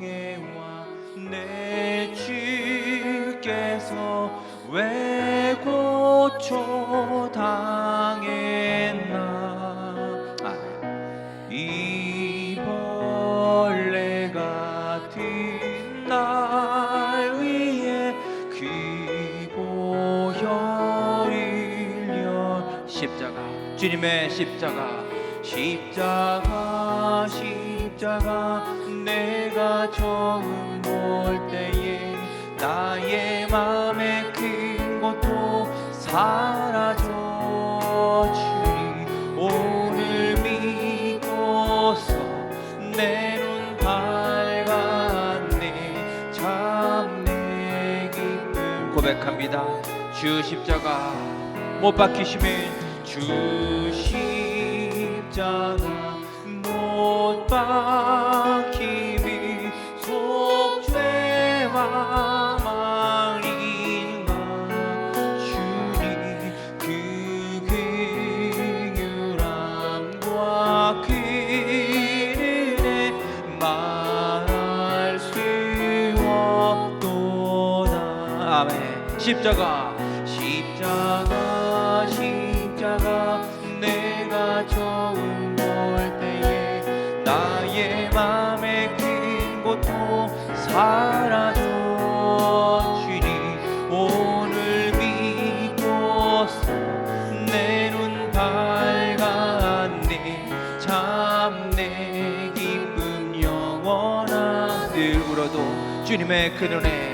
당해와 내 주께서 왜 고초 당했나 아멘. 이 벌레 같은 날 위에 귀고혈일려 십자가 주님의 십자가 십자가 십자가 처음 볼 때에 나의 맘에 큰 고통 사라져 주니 오늘 믿고서 내 눈 밝았네. 참 내 기쁨 고백합니다. 주 십자가 못 박히시면 주 십자가 못 박힘이 십자가 십자가 십자가 내가 처음 볼 때에 나의 맘에 큰 고통 사라져 주니 오늘 믿고서 내 눈 밝았네. 참 내 기쁨 영원한 늘 울어도 주님의 그 눈에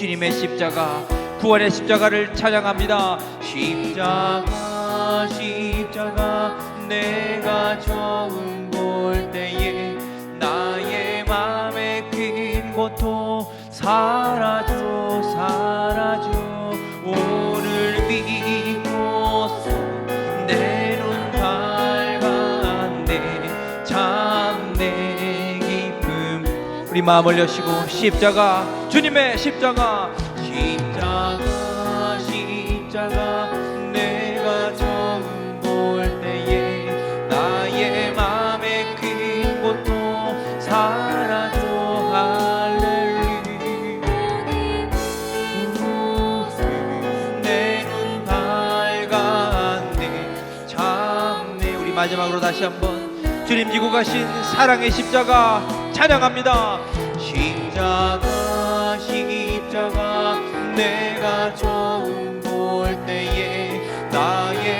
주님의 십자가 구원의 십자가를 찬양합니다. 십자가 십자가 내가 처음 볼 때에 나의 맘에 큰 고통 사라져 사라져. 오늘 믿고서 내눈 밝았네. 참내 기쁨. 우리 마음을 여시고 십자가 주 님의 십자가. 십자가 십자가 내가 처음 볼 때에 나의 맘에 큰 고통 사라져. 할렐루야. 내눈 밝았네. 참네. 우리 마지막으로 다시 한번 주님 지고 가신 사랑의 십자가 찬양합니다 십자가 내가 처음 볼 때에 나의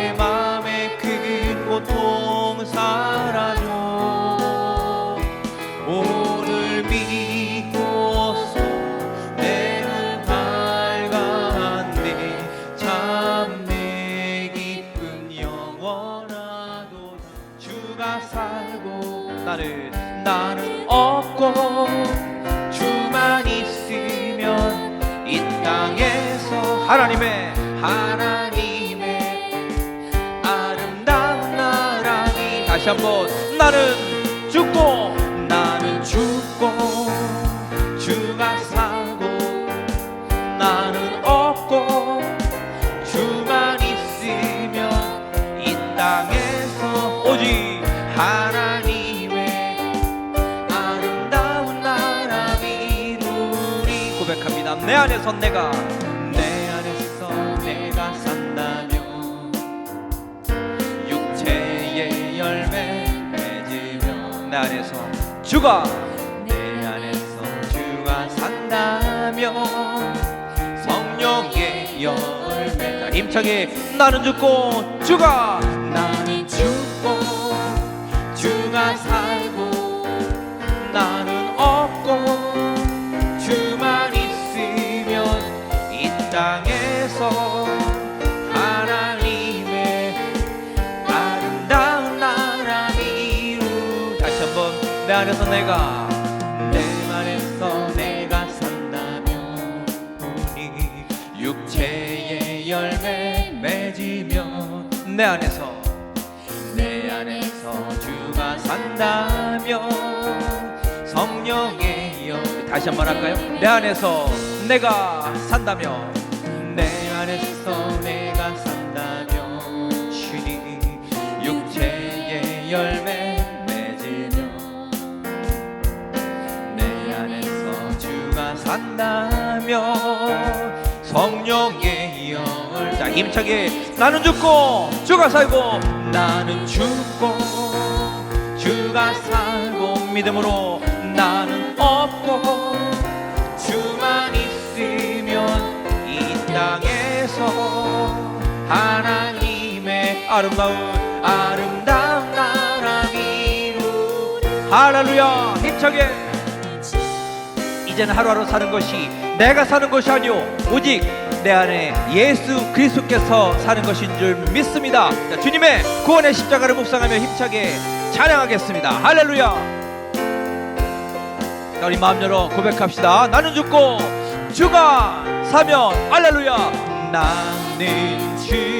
다시 한번 나는 죽고 나는 죽고 주가 살고 나는 없고 주만 있으면 이 땅에서 오직 하나님의 아름다운 나라 이루리 고백합니다. 내 안에서 내가 주가 내 안에서 주가 산다면 성령의 열매 자, 힘차게 나는 죽고 주가 나는 죽고 주가 살고 나는 없고 안에서 내가 내 안에서 내가 산다면 우리 육체의 열매 맺으면 내 안에서 내 안에서 주가 산다며 성령의 영 다시 한번 할까요? 내 안에서 내가 산다며 내 안에서 내가 산다며 주니 육체의 열 산다며 성령의 영을 자 힘차게 나는 죽고 주가 살고 나는 죽고 주가 살고 믿음으로 나는 없고 주만 있으면 이 땅에서 하나님의 아름다운 아름다운 나라 이루 할렐루야 힘차게 이제는 하루하루 사는 것이 내가 사는 것이 아니오. 오직 내 안에 예수 그리스도께서 사는 것인 줄 믿습니다. 자, 주님의 구원의 십자가를 묵상하며 힘차게 찬양하겠습니다. 할렐루야. 자, 우리 마음 열어 고백합시다. 나는 죽고 주가 사면. 할렐루야. 나는 죽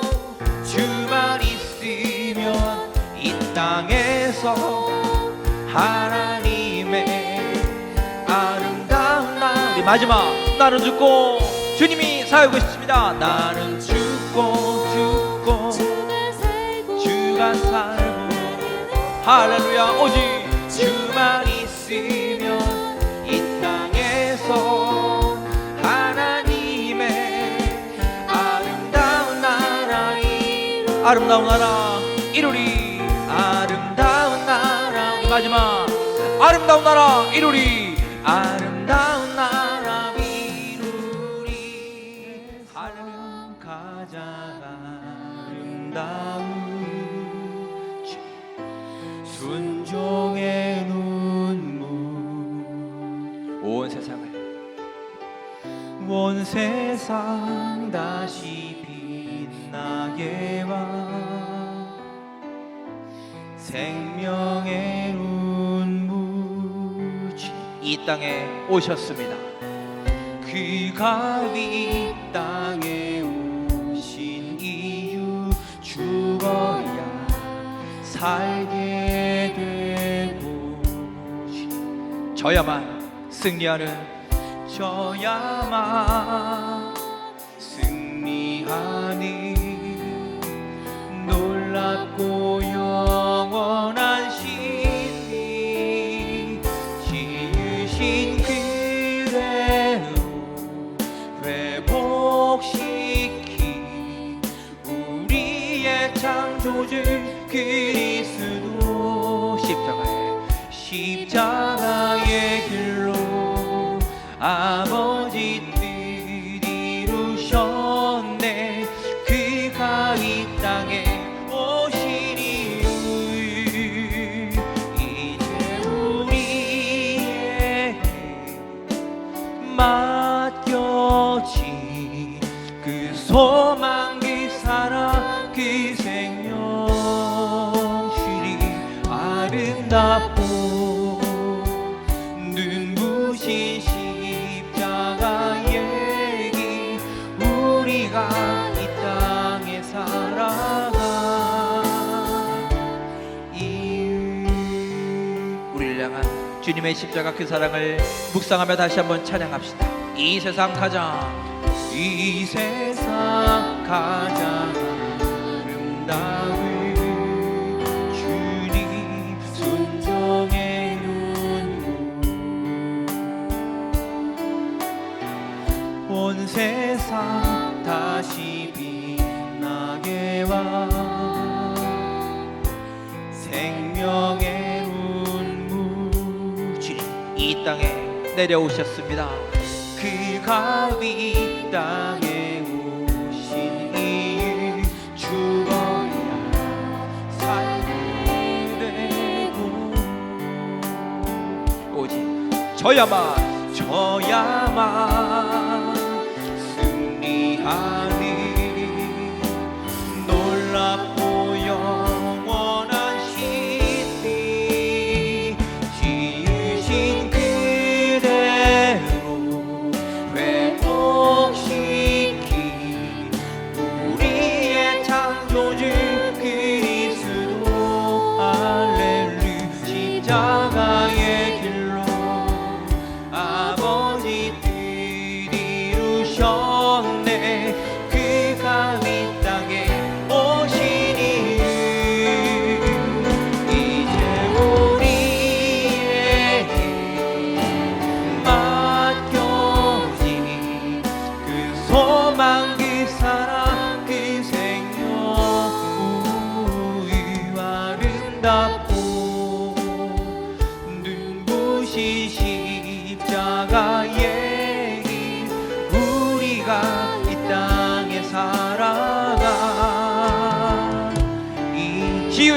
땅에서 하나님의 아름다운 날 우리 마지막 나는 죽고 주님이 살고 있습니다. 나는 죽고 죽고 주가 살고. 할렐루야. 오직 주만 있으면 이 땅에서 하나님의 아름다운 나라 이 아름다운 나라 이루리 마지막 아름다운 나라 이루리. 아름 오셨습니다. 그가 이 땅에 오신 이유 죽어야 살게 되고 저야만 승리하는 저야만 승리하는 놀랍고 영 창조주 그리스도 십자가의 십자가의 길로 아버 아름답고 눈부신 십자가의 길 우리가 이 땅에 살아가 이유 우리를 향한 주님의 십자가 그 사랑을 묵상하며 다시 한번 찬양합시다. 이 세상 가장 이 세상 가장 아름다운 세상 다시 빛 십자가에와. 생명의 운무 주님 이 땅에 내려오셨습니다. 그가 이 땅에 오신 이유 죽어야 살게 되고. 오직 저야만 저야만 가의 길로 아버지 뜻 이루셨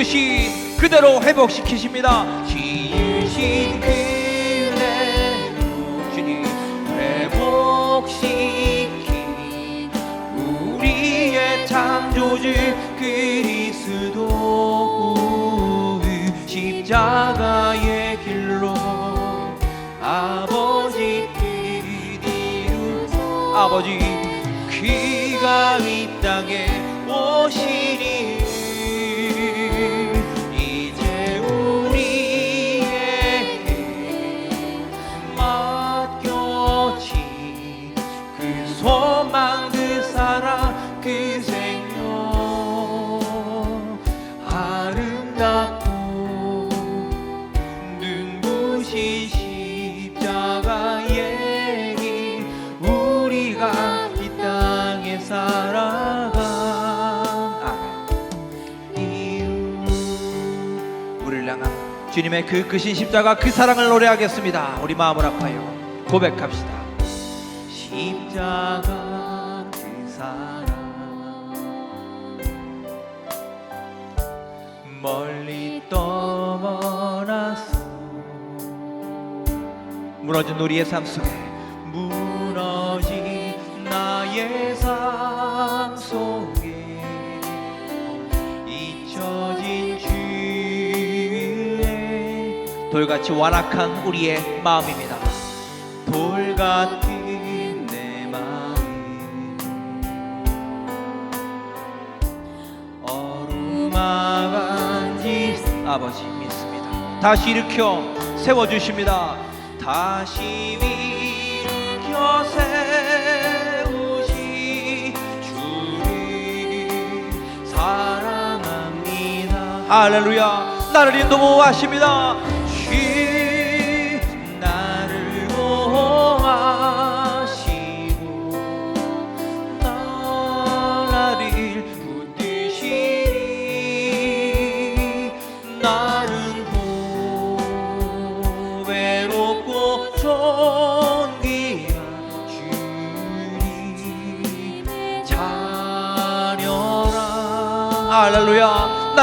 지으신 그대로 회복시키십니다. 지으신 그대로 주님 회복시키 우리의 창조주 그리스도 그 십자가의 길로 아버지 뜻 이루 아버지 그가 이 땅에 오시니 주님의 그 크신 십자가 그 사랑을 노래하겠습니다. 우리 마음을 아파요. 고백합시다. 십자가 그 사랑 멀리 떠나서 무너진 우리의 삶 속에 무너진 나의 삶 돌같이 완악한 우리의 마음입니다. 돌 같은 내 마음 어루만진 아버지 믿습니다. 다시 일으켜 세워 주십니다. 다시 일으켜 사랑합니다. 할렐루야. 나를 인도하십니다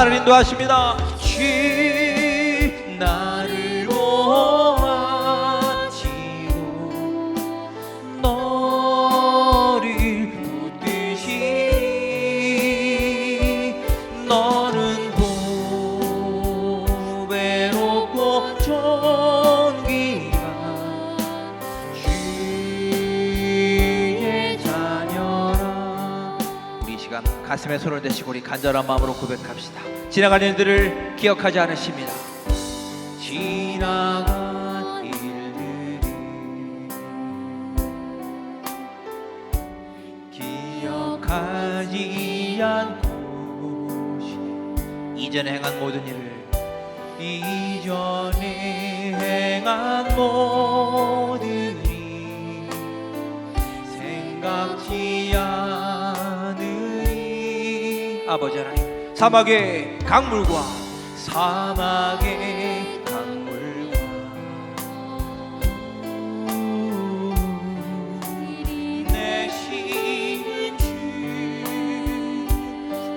나를 인도하십니다. 주 나를 보호하시고 너를 붙드시니 너는 보배롭고 존귀한 주의 자녀라. 우리 이 시간 가슴에 손을 대시고 우리 간절한 마음으로 고백합시다 지나간 일들을 기억하지 않으십니다. 지나간 일들을 기억하지 않고 이전에 행한 모든 일을 이전에 행한 모든 일 생각지 않으니 아버지 하나님 사막의 강물과 사막의 강물과 내신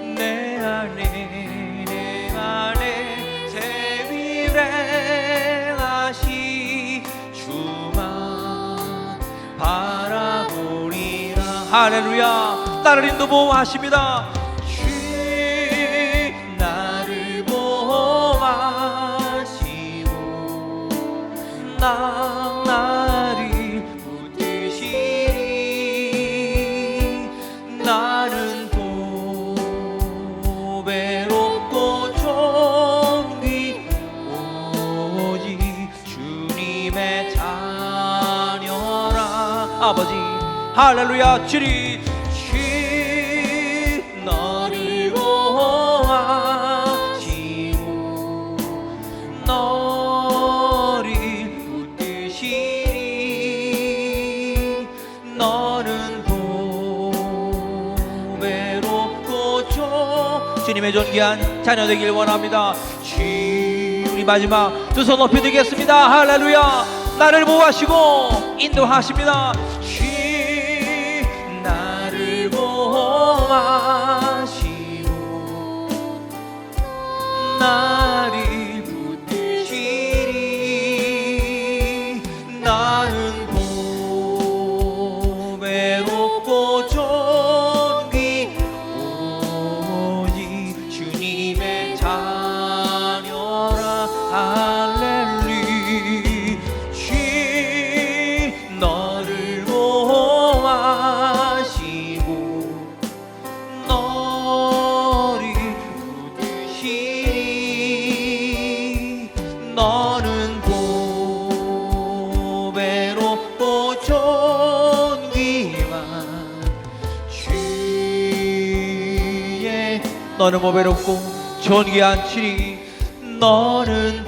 주내 안에 내 안에 세비레하시. 주만 바라보리라. 할렐루야. 나를 인도 보호하십니다 나 나를 붙드시리 나는 고배롭고 좀비 오직 주님의 자녀라. 아버지 할렐루야 주리 존귀한 자녀 되길 원합니다. 주 우리 마지막 두 손 높이 들겠습니다. 할렐루야. 나를 보호하시고 인도하십니다 너는 보배롭고 존귀한 주리 너는